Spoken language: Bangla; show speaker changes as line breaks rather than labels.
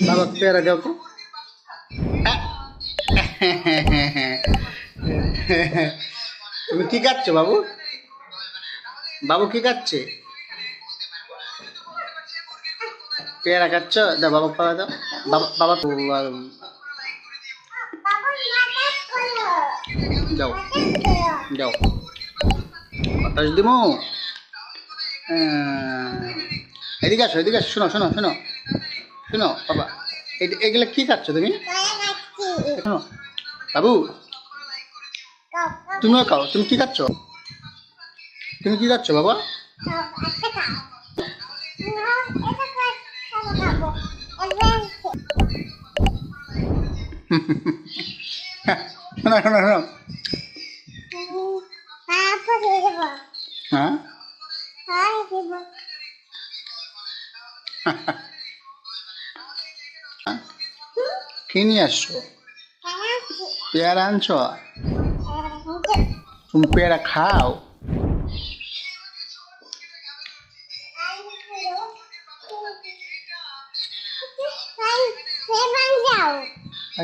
বাবা পেয়ারা দাও তো তুমি কি খাচ্ছ বাবু বাবু কি খাচ্ছে পেয়ারা খাচ্ছ দাও বাবা পাওয়া দাও বাবা বাবা যাও যাও বাতাস দিমো এদিকে আসো এদিকে আসো শোনো শোনো শোনো শোনো বাবা এ- এগুলো কি খাচ্ছ তুমি? শোনো বাবু তুমিও খাও তুমি কি খাচ্ছ? তুমি কি খাচ্ছ বাবা? শোনো শোনো শোনো। হ্যাঁ? কি নিয়ে আসছো? পেয়ারা আনছো? তুমি পেয়ারা খাও? না